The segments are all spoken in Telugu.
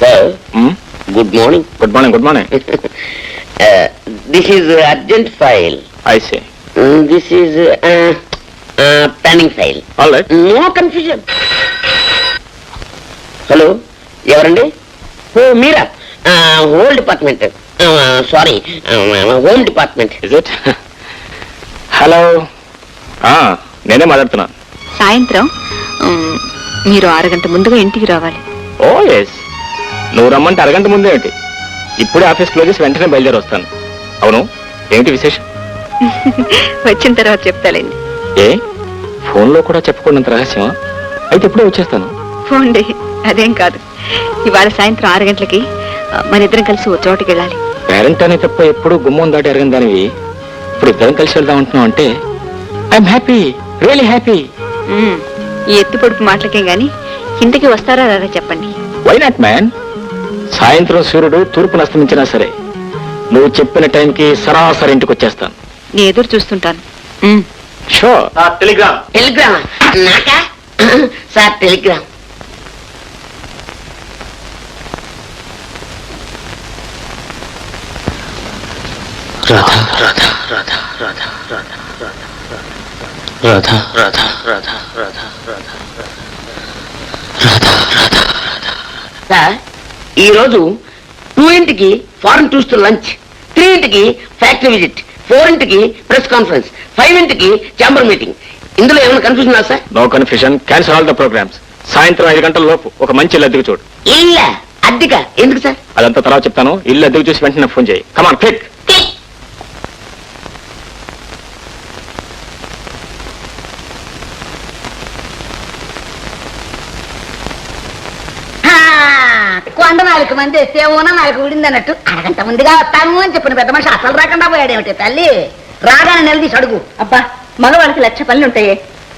Sir good morning good morning good morning this is urgent file I say this is pending file all right no confusion hello ఎవరండి? ఓ మీరా? Whole department sorry home department is it hello నేనే మాట్లాడుతున్నా. సాయంత్రం మీరు అరగంట ముందుగా ఇంటికి రావాలి. ఓ ఎస్ నువ్వు రమ్మంటే అరగంట ముందే ఏంటి ఇప్పుడే ఆఫీస్ క్లోజ్ చేసి వెంటనే బయలుదేరి వస్తాను అవును ఏంటి విశేషం? వచ్చిన తర్వాత చెప్తాలేండి. ఏ? ఫోన్లో కూడా చెప్పకూడనంత రహస్యమా? అయితే ఇప్పుడే వచ్చేస్తాను. పోండి అదేం కాదు. ఇవాళ సాయంత్రం ఆరు గంటలకి మన ఇద్దరం కలిసి ఓ చోటుకి వెళ్ళాలి. పేరెంట్ అనే తప్ప ఎప్పుడు గుమ్మం దాటి అరగని దానివి. ఇప్పుడు ఇద్దరం కలిసి వెళ్దాం అంటున్నావు అంటే ఐఎమ్ హ్యాపీ రియలీ హ్యాపీ ఈ ఎత్తు పొడుపు మాటలకే గాని ఇంటికి వస్తారా రారా చెప్పండి. వై నాట్ మ్యాన్ సాయంత్రం సూర్యుడు తూర్పును అస్తమించినా సరే నువ్వు చెప్పిన టైంకి సరాసరి ఇంటికి వచ్చేస్తాను నేను ఎదురు చూస్తుంటాను ఉమ్, షో టెలిగ్రామ్ టెలిగ్రామ్ నాకా సార్ టెలిగ్రామ్ సార్ ఈ రోజు టూ ఇంటికి ఫారెన్ టూస్ లంచ్ త్రీ ఇంటికి ఫ్యాక్టరీ విజిట్ ఫోర్ ఇంటికి ప్రెస్ కాన్ఫరెన్స్ ఫైవ్ ఇంటికి ఛాంబర్ మీటింగ్ ఇందులో ఏమైనా confusion sir? No confusion cancel all the programmes సాయంత్రం ఐదు గంటల లోపు ఒక మంచి ఇల్లు అద్దెకు చూడు. ఇల్ల? అద్దెక? ఎందుకు సార్? అదంతా తర్వాత చెప్తాను. ఇల్లు అద్దెకు చూసి వెంటనే ఫోన్ చేయి. కమాన్ క్విక్ కొండ నాలుగు మంది వేస్తే ఊన నాలుగు ఊడింది అన్నట్టు అరగంట ముందుగా వస్తాము అని చెప్పిన పెద్ద మనిషి అసలు రాకుండా పోయాడేమిటి తల్లి? రాగానే నిలదీసి అడుగు. అబ్బా మగవాళ్ళకి లక్ష పనులు ఉంటాయి.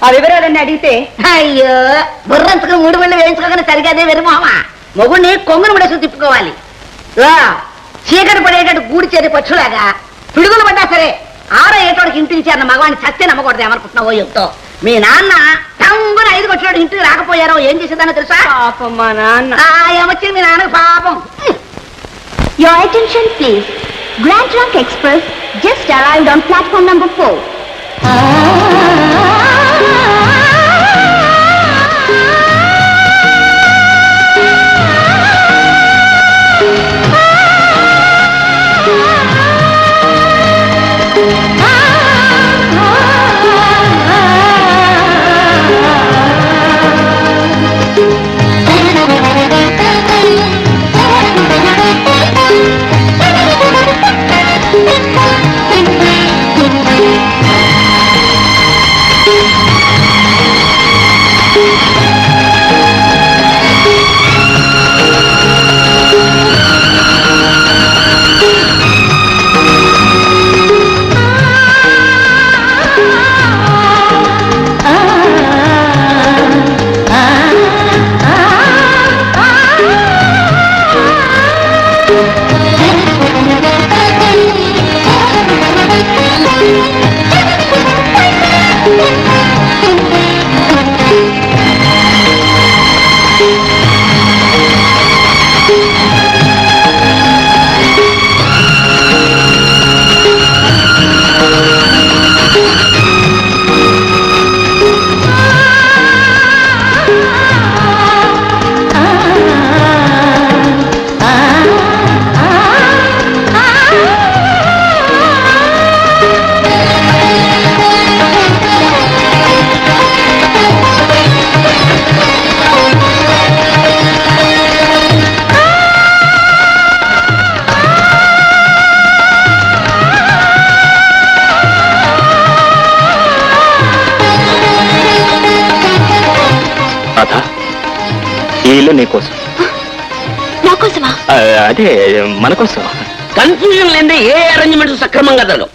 ఆ వివరాలన్నీ అడిగితే? అయ్యో బుర్రంచుకుని మూడు మళ్ళీ వేయించుకోగానే సరిగా అదే వెరు మామ. మొగుడిని కొంగును ముడేసి తిప్పుకోవాలి. చీకటి పడేటట్టు గూడి చేరి పచ్చులాగా పిడుగులు పడ్డా సరే ఆరో ఏటోడికి ఇంటికి చేరిన మగవాడిని చస్తే నమ్మకూడదు ఏమనుకుంటున్నావో చెప్తో మీ నాన్న టంగున ఐదు కొట్లాడు ఇంటికి రాకపోయారు ఏం చేసేదాన్ని తెలుసా? పాపం మా నాన్న. ఏమొచ్చింది మీ నాన్న పాపం. Your attention please grand trunk express just arrived on platform number four ఈ ఇల్లు నీకోసం నా కోసమా? ఆ, అదే మన కోసం. కన్ఫ్యూజన్ లేదే ఏ అరేంజ్మెంట్స్ సక్రమంగా జరగవు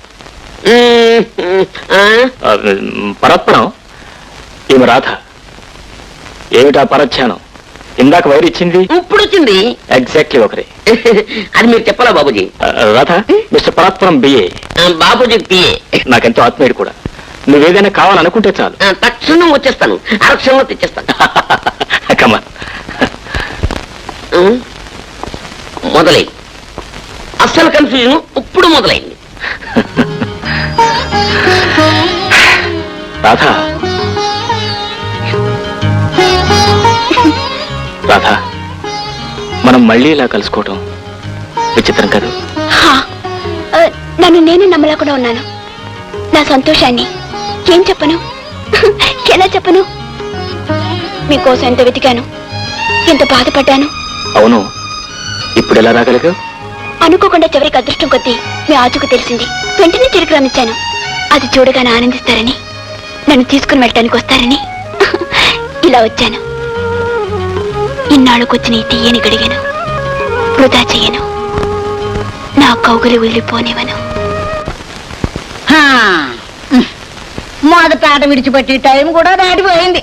మ్మ్, మ్మ్, ఆ? ఆ, పరత్నం ఈమె రాధ. ఏమిటా పరధ్యానం? ఇందాక వైరు ఇచ్చింది? ఇప్పుడు వచ్చింది ఎగ్జాక్ట్లీ ఒకరే. అది మీరు చెప్పాలా బాబుజీ? ఆ, రాధ మిస్టర్ పరాత్పురం బిఏ ఆ, బాబుజీ పిఏ నాకెంతో ఆత్మీయుడు కూడా. నువ్వేదైనా కావాలనుకుంటే చాలు. ఆ, తక్షణం వచ్చేస్తాను. అరక్షణలో తెచ్చేస్తాను కమా మ్మ్. మొదలైంది. అస్సలు కన్ఫ్యూజన్ ఇప్పుడు మొదలైంది. రాధా. రాధా మనం మళ్ళీ ఇలా కలుసుకోవటం విచిత్రం కాదు. నన్ను నేను నమ్మలేకుండా ఉన్నాను. నా సంతోషాన్ని ఏం చెప్పను? ఎలా చెప్పను? మీకోసం ఎంత వెతికాను? ఎంత బాధపడ్డాను? అవును ఇప్పుడు ఎలా రాగలిగావు అనుకోకుండా చివరికి అదృష్టం కొద్దీ మీ ఆచుకు తెలిసింది. వెంటనే తిరిగి రమించాను అది చూడగానే ఆనందిస్తారని నన్ను తీసుకుని వెళ్ళటానికి వస్తారని. ఇలా వచ్చాను. ఇన్నాళ్ళకొచ్చిన ఈ తీయని గడిగాను వృధా చెయ్యను నా కౌగులి. మొదట ఆట విడిచిపెట్టి టైం కూడా దాటిపోయింది.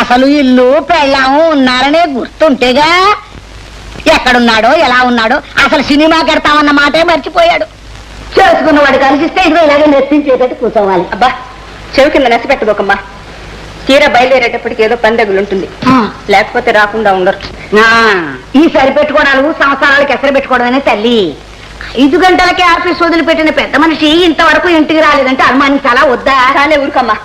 అసలు ఇల్లు పెళ్ళాము ఉన్నారనే గుర్తుంటేగా ఎక్కడున్నాడో ఎలా ఉన్నాడో అసలు సినిమా కడతామన్న మాటే మర్చిపోయాడు. చేసుకున్నవాడు కలిసిస్తే ఇదిగో ఇలాగే నెప్పించేటట్టు కూర్చోవాలి. అబ్బా చెవి కింద నసిపెట్టుకోకమ్మా తీరా బయలుదేరేటప్పటికి ఏదో పందగులు ఉంటుంది లేకపోతే రాకుండా ఉండరు. ఈ సరిపెట్టుకోవడాలు సంవత్సరాలకి ఎసరు పెట్టుకోవడమనే తల్లి. ఐదు గంటలకే ఆఫీస్ వదిలిపెట్టిన పెద్ద మనిషి ఇంతవరకు ఇంటికి రాలేదంటే అనుమానించాలా వద్దా? చాలే ఊరుకమ్మా.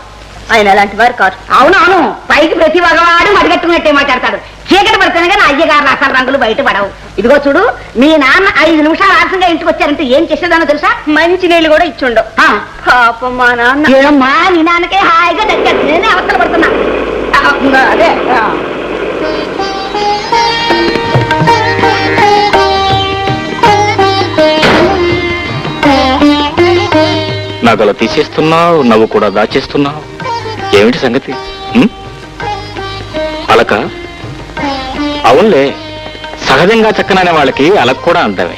ఆయన అలాంటి వారు కారు అవునవును పైకి ప్రతి మగవాడు మడిగట్టుకున్నట్టే మాట్లాడతాడు. చీకటి పడితేనే కానీ అయ్యగారు అసలు రంగులు బయట పడవు. ఇదిగో చూడు మీ నాన్న ఐదు నిమిషాలు ఆలస్యంగా ఇంటికి వచ్చారంటే ఏం చేసేదానో తెలుసా? మంచి నీళ్ళు కూడా ఇచ్చుండవు పాపం మా నాన్న. ఏమ్మా నీ నాన్నకే హాయిగా దగ్గర నేనే అవసరం పడుతున్నా. అదే అలా తీసేస్తున్నావు నవ్వు కూడా దాచేస్తున్నావు. ఏమిటి సంగతి? అలక? అవునులే. సహజంగా చక్కననే వాళ్ళకి అలక కూడా అందమే.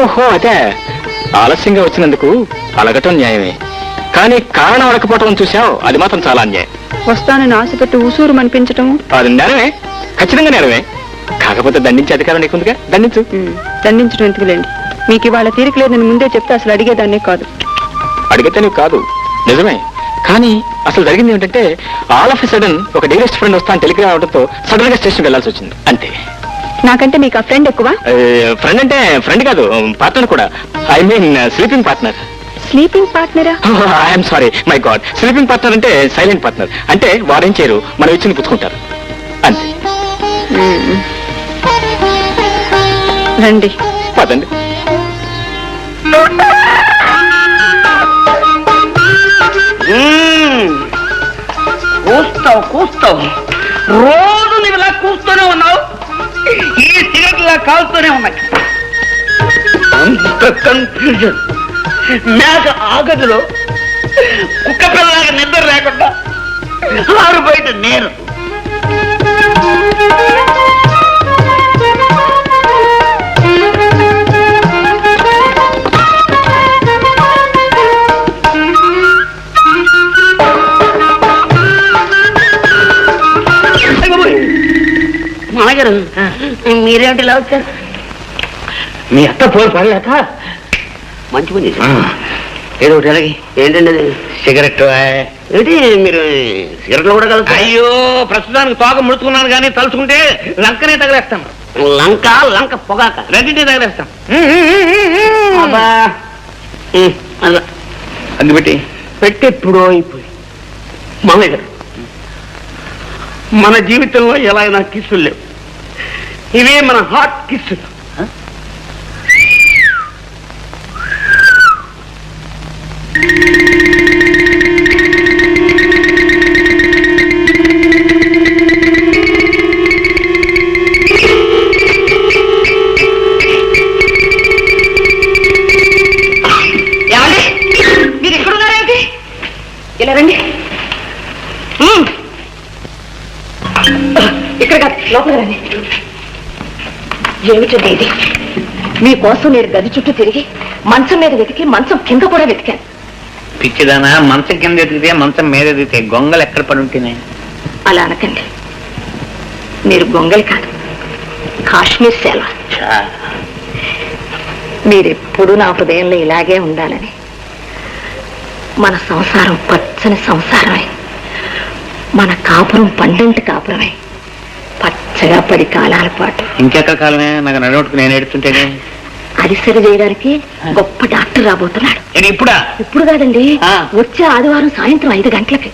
ఓహో అదే. ఆలస్యంగా వచ్చినందుకు అలగటం న్యాయమే. కానీ కారణం అడకపోవటం చూసావు అది మాత్రం చాలా అన్యాయం. వస్తానని ఆశపెట్టి ఉసూరు అనిపించటం అది నేరమే. ఖచ్చితంగా నేరమే. కాకపోతే దండించే అధికారం నీకుందిగా? దండించు. దండించడం ఎందుకులేండి? మీకు ఇవాళ తీరిక లేదని ముందే చెప్తే అసలు అడిగేదాన్నే కాదు. అడిగితే నీకు కాదు. నిజమే. కానీ అసలు జరిగింది ఏంటంటే ఆల్ ఆఫ్ సడన్ ఒక డీరెస్ట్ ఫ్రెండ్ వస్తా అని టెలిగ్రామ్ అవడంతో సడన్గా స్టేషన్ వెళ్ళాల్సి వచ్చింది. అంతే. నాకంటే మీకు ఆ ఫ్రెండ్ ఎక్కువ? ఫ్రెండ్ అంటే ఫ్రెండ్ కాదు పార్ట్నర్ కూడా. I mean sleeping partner sleeping పార్ట్నరా I'm sorry my god sleeping partner అంటే సైలెంట్ పార్ట్నర్ అంటే వారేం చేయరు మనం ఇచ్చింది పుచ్చుకుంటారు. అంతే. రండి. పదండి. కూస్తావు కూస్తావు. రోజు నువ్వు ఇలా కూస్తూనే ఉన్నావు. ఈ సిగరెట్ ఇలా కాలుతూనే ఉన్నాయి. అంత కన్ఫ్యూజన్ మేక ఆగదులో. కుక్క పిల్లలాగా నిద్ర లేకుండా. ఆరు బయట నేను. మీరేమిటి ఇలా వచ్చారు? మీ అత్త పోయి పడలేక మంచి పని ఏదో ఒకటి ఎలాగి ఏంటండి అది? సిగరెట్ ఏంటి మీరు సిగరెట్లు కూడా కలుగుతారు అయ్యో ప్రస్తుతానికి తోక ముడుచుకున్నాను కానీ తలుచుకుంటే లంకనే తగిలేస్తాం. లంక లంక పొగాక. రెండింటినీ తగిలేస్తాం. అలా అగ్గిపెట్టి పెట్టి. ఎప్పుడో అయిపోయి మామయ్య గారు మన జీవితంలో ఎలా అయినా కిస్సులు లేవు. इवे मन हाट किस्ट ఏమిటండి ఇది మీకోసం నేను గది చుట్టూ తిరిగి మంచం మీద వెతికి మంచం కింద కూడా వెతికాను. పిచ్చిదానా మంచం కింద ఎదిగితే మంచం మీద ఎదిగితే గొంగలు ఎక్కడ పడి ఉంటున్నాయి? అలా అనకండి. మీరు గొంగలి కాదు కాశ్మీర్ సేల మీరెప్పుడు నా హృదయంలో ఇలాగే ఉండాలని. మన సంసారం పచ్చని సంసారమై. మన కాపురం పండంటి కాపురమై. పచ్చగా పడి కాలాల పాటు. ఇంకెక్కడ కాలమే? నాకు నడవట్టుకు నేను ఎడుతుంటేనే అది సరి చేయడానికి గొప్ప డాక్టర్ రాబోతున్నాడు. నేను ఇప్పుడా? ఇప్పుడు కాదండి. వచ్చే ఆదివారం సాయంత్రం ఐదు గంటలకి.